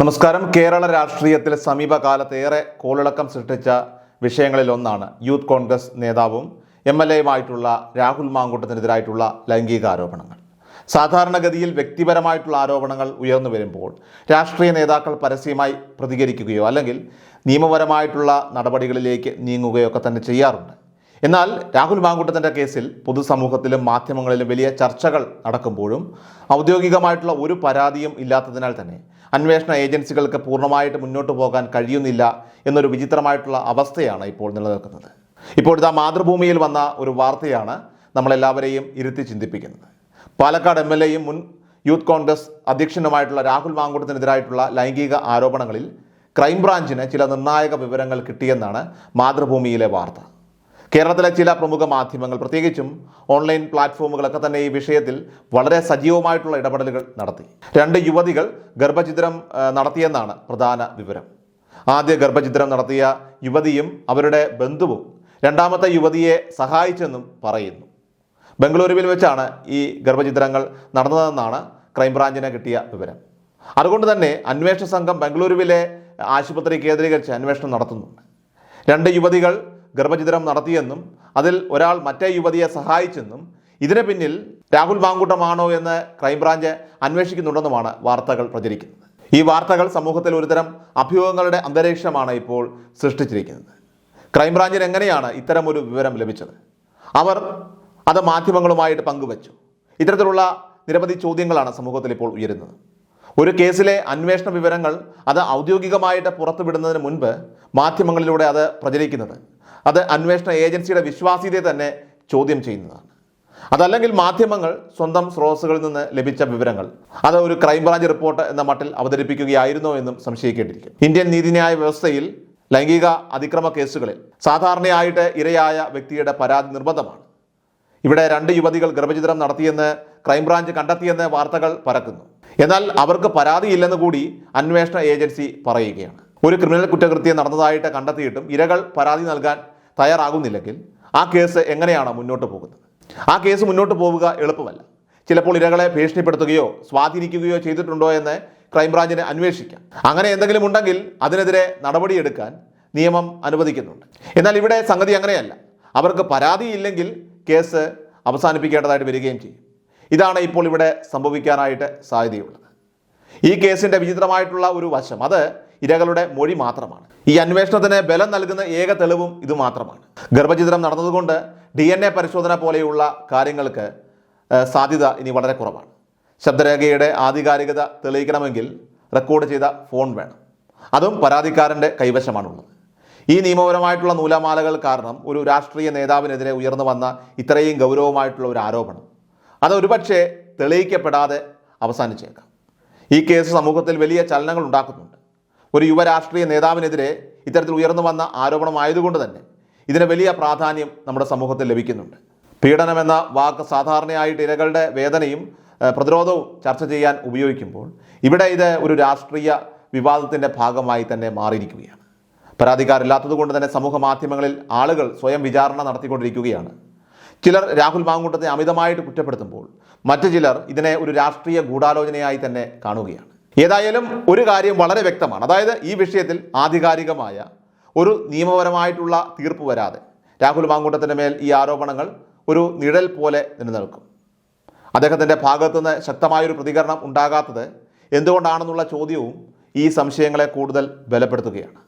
നമസ്കാരം. കേരള രാഷ്ട്രീയത്തിൽ സമീപകാലത്തേറെ കോളിളക്കം സൃഷ്ടിച്ച വിഷയങ്ങളിൽ ഒന്നാണ് യൂത്ത് കോൺഗ്രസ് നേതാവും എം എൽ എയുമായിട്ടുള്ള രാഹുൽ മാങ്കൂട്ടത്തിനെതിരായിട്ടുള്ള ലൈംഗിക ആരോപണങ്ങൾ. സാധാരണഗതിയിൽ വ്യക്തിപരമായിട്ടുള്ള ആരോപണങ്ങൾ ഉയർന്നു വരുമ്പോൾ രാഷ്ട്രീയ നേതാക്കൾ പരസ്യമായി പ്രതികരിക്കുകയോ അല്ലെങ്കിൽ നിയമപരമായിട്ടുള്ള നടപടികളിലേക്ക് നീങ്ങുകയോ ഒക്കെ തന്നെ ചെയ്യാറുണ്ട്. എന്നാൽ രാഹുൽ മാങ്കൂട്ടത്തിന്റെ കേസിൽ പൊതുസമൂഹത്തിലും മാധ്യമങ്ങളിലും വലിയ ചർച്ചകൾ നടക്കുമ്പോഴും ഔദ്യോഗികമായിട്ടുള്ള ഒരു പരാതിയും ഇല്ലാത്തതിനാൽ തന്നെ അന്വേഷണ ഏജൻസികൾക്ക് പൂർണമായിട്ട് മുന്നോട്ട് പോകാൻ കഴിയുന്നില്ല എന്നൊരു വിചിത്രമായിട്ടുള്ള അവസ്ഥയാണ് ഇപ്പോൾ നിലനിൽക്കുന്നത്. ഇപ്പോഴത്തെ മാതൃഭൂമിയിൽ വന്ന ഒരു വാർത്തയാണ് നമ്മളെല്ലാവരെയും ഇരുത്തി ചിന്തിപ്പിക്കുന്നത്. പാലക്കാട് എം എൽ എയും മുൻ യൂത്ത് കോൺഗ്രസ് അധ്യക്ഷനുമായിട്ടുള്ള രാഹുൽ മാങ്കൂട്ടത്തിനെതിരായിട്ടുള്ള ലൈംഗിക ആരോപണങ്ങളിൽ ക്രൈംബ്രാഞ്ചിന് ചില നിർണായക വിവരങ്ങൾ കിട്ടിയെന്നാണ് മാതൃഭൂമിയിലെ വാർത്ത. കേരളത്തിലെ ചില പ്രമുഖ മാധ്യമങ്ങൾ പ്രത്യേകിച്ചും ഓൺലൈൻ പ്ലാറ്റ്ഫോമുകളൊക്കെ തന്നെ ഈ വിഷയത്തിൽ വളരെ സജീവമായിട്ടുള്ള ഇടപെടലുകൾ നടത്തി. രണ്ട് യുവതികൾ ഗർഭചിത്രം നടത്തിയെന്നാണ് പ്രധാന വിവരം. ആദ്യ ഗർഭചിത്രം നടത്തിയ യുവതിയും അവരുടെ ബന്ധുവും രണ്ടാമത്തെ യുവതിയെ സഹായിച്ചെന്നും പറയുന്നു. ബംഗളൂരുവിൽ വെച്ചാണ് ഈ ഗർഭചിത്രങ്ങൾ നടന്നതെന്നാണ് ക്രൈംബ്രാഞ്ചിന് കിട്ടിയ വിവരം. അതുകൊണ്ട് തന്നെ അന്വേഷണ സംഘം ബംഗളൂരുവിലെ ആശുപത്രി കേന്ദ്രീകരിച്ച് അന്വേഷണം നടത്തുന്നുണ്ട്. രണ്ട് യുവതികൾ ഗർഭചിത്രം നടത്തിയെന്നും അതിൽ ഒരാൾ മറ്റേ യുവതിയെ സഹായിച്ചെന്നും ഇതിന് പിന്നിൽ രാഹുൽ മാങ്കൂട്ടമാണോ എന്ന് ക്രൈംബ്രാഞ്ച് അന്വേഷിക്കുന്നുണ്ടെന്നുമാണ് വാർത്തകൾ പ്രചരിക്കുന്നത്. ഈ വാർത്തകൾ സമൂഹത്തിൽ ഒരുതരം അഭ്യൂഹങ്ങളുടെ അന്തരീക്ഷമാണ് ഇപ്പോൾ സൃഷ്ടിച്ചിരിക്കുന്നത്. ക്രൈംബ്രാഞ്ചിന് എങ്ങനെയാണ് ഒരു വിവരം ലഭിച്ചത്? അവർ അത് മാധ്യമങ്ങളുമായിട്ട് പങ്കുവച്ചു. ഇത്തരത്തിലുള്ള നിരവധി ചോദ്യങ്ങളാണ് സമൂഹത്തിൽ ഇപ്പോൾ ഉയരുന്നത്. ഒരു കേസിലെ അന്വേഷണ വിവരങ്ങൾ അത് ഔദ്യോഗികമായിട്ട് പുറത്തുവിടുന്നതിന് മുൻപ് മാധ്യമങ്ങളിലൂടെ അത് പ്രചരിക്കുന്നത് അത് അന്വേഷണ ഏജൻസിയുടെ വിശ്വാസ്യതയെ തന്നെ ചോദ്യം ചെയ്യുന്നതാണ്. അതല്ലെങ്കിൽ മാധ്യമങ്ങൾ സ്വന്തം സ്രോതസ്സുകളിൽ നിന്ന് ലഭിച്ച വിവരങ്ങൾ. അത് ഒരു ക്രൈംബ്രാഞ്ച് റിപ്പോർട്ട് എന്ന മട്ടിൽ അവതരിപ്പിക്കുകയായിരുന്നോ എന്നും സംശയിക്കേണ്ടിയിരിക്കും. ഇന്ത്യൻ നീതിന്യായ വ്യവസ്ഥയിൽ ലൈംഗിക അതിക്രമ കേസുകളിൽ സാധാരണയായിട്ട് ഇരയായ വ്യക്തിയുടെ പരാതി നിർബന്ധമാണ്. ഇവിടെ രണ്ട് യുവതികൾ ഗർഭചിത്രം നടത്തിയെന്ന് ക്രൈംബ്രാഞ്ച് കണ്ടെത്തിയെന്ന് വാർത്തകൾ പരക്കുന്നു. എന്നാൽ അവർക്ക് പരാതിയില്ലെന്ന് കൂടി അന്വേഷണ ഏജൻസി പറയുകയാണ്. ഒരു ക്രിമിനൽ കുറ്റകൃത്യം നടന്നതായിട്ട് കണ്ടെത്തിയിട്ടും ഇരകൾ പരാതി നൽകാൻ തയ്യാറാകുന്നില്ലെങ്കിൽ ആ കേസ് എങ്ങനെയാണ് മുന്നോട്ട് പോകുന്നത്? ആ കേസ് മുന്നോട്ട് പോവുക എളുപ്പമല്ല. ചിലപ്പോൾ ഇരകളെ ഭീഷണിപ്പെടുത്തുകയോ സ്വാധീനിക്കുകയോ ചെയ്തിട്ടുണ്ടോ എന്ന് ക്രൈംബ്രാഞ്ചിന് അന്വേഷിക്കാം. അങ്ങനെ എന്തെങ്കിലും ഉണ്ടെങ്കിൽ അതിനെതിരെ നടപടിയെടുക്കാൻ നിയമം അനുവദിക്കുന്നുണ്ട്. എന്നാൽ ഇവിടെ സംഗതി അങ്ങനെയല്ല. അവർക്ക് പരാതിയില്ലെങ്കിൽ കേസ് അവസാനിപ്പിക്കേണ്ടതായിട്ട് വരികയും ചെയ്യും. ഇതാണ് ഇപ്പോൾ ഇവിടെ സംഭവിക്കാനായിട്ട് സാധ്യതയുള്ളത്. ഈ കേസിന്റെ വിചിത്രമായിട്ടുള്ള ഒരു വശം. അത് ഇരകളുടെ മൊഴി മാത്രമാണ്. ഈ അന്വേഷണത്തിന് ബലം നൽകുന്ന ഏക തെളിവും ഇത് മാത്രമാണ്. ഗർഭചിത്രം നടന്നതുകൊണ്ട് ഡി എൻ എ പരിശോധന പോലെയുള്ള കാര്യങ്ങൾക്ക് സാധ്യത ഇനി വളരെ കുറവാണ്. ശബ്ദരേഖയുടെ ആധികാരികത തെളിയിക്കണമെങ്കിൽ റെക്കോർഡ് ചെയ്ത ഫോൺ വേണം. അതും പരാതിക്കാരന്റെ കൈവശമാണുള്ളത്. ഈ നിയമപരമായിട്ടുള്ള നൂലാമാലകൾ കാരണം ഒരു രാഷ്ട്രീയ നേതാവിനെതിരെ ഉയർന്നു വന്ന ഇത്രയും ഗൗരവമായിട്ടുള്ള ഒരു ആരോപണം. അത് ഒരുപക്ഷെ തെളിയിക്കപ്പെടാതെ അവസാനിച്ചേക്കാം. ഈ കേസ് സമൂഹത്തിൽ വലിയ ചലനങ്ങൾ ഉണ്ടാക്കുന്നുണ്ട്. ഒരു യുവരാഷ്ട്രീയ നേതാവിനെതിരെ ഇത്തരത്തിൽ ഉയർന്നു വന്ന ആരോപണമായതുകൊണ്ട് തന്നെ ഇതിന് വലിയ പ്രാധാന്യം നമ്മുടെ സമൂഹത്തിൽ ലഭിക്കുന്നുണ്ട്. പീഡനമെന്ന വാക്ക് സാധാരണയായിട്ട് ഇരകളുടെ വേദനയും പ്രതിരോധവും ചർച്ച ചെയ്യാൻ ഉപയോഗിക്കുമ്പോൾ ഇവിടെ ഇത് ഒരു രാഷ്ട്രീയ വിവാദത്തിന്റെ ഭാഗമായി തന്നെ മാറിയിരിക്കുകയാണ്. പരാതിക്കാരില്ലാത്തത് കൊണ്ട് തന്നെ സമൂഹ മാധ്യമങ്ങളിൽ ആളുകൾ സ്വയം വിചാരണ നടത്തിക്കൊണ്ടിരിക്കുകയാണ്. ചിലർ രാഹുൽ മാങ്കൂട്ടത്തെ അമിതമായിട്ട് കുറ്റപ്പെടുത്തുമ്പോൾ മറ്റു ചിലർ ഇതിനെ ഒരു രാഷ്ട്രീയ ഗൂഢാലോചനയായി തന്നെ കാണുകയാണ്. ഏതായാലും ഒരു കാര്യം വളരെ വ്യക്തമാണ്. അതായത് ഈ വിഷയത്തിൽ ആധികാരികമായ ഒരു നിയമപരമായിട്ടുള്ള തീർപ്പ് വരാതെ രാഹുൽ മാങ്കൂട്ടത്തിന്റെ മേൽ ഈ ആരോപണങ്ങൾ ഒരു നിഴൽ പോലെ നിലനിൽക്കും. അദ്ദേഹത്തിന്റെ ഭാഗത്തുനിന്ന് ശക്തമായൊരു പ്രതികരണം ഉണ്ടാകാത്തത് എന്തുകൊണ്ടാണെന്നുള്ള ചോദ്യവും ഈ സംശയങ്ങളെ കൂടുതൽ ബലപ്പെടുത്തുകയാണ്.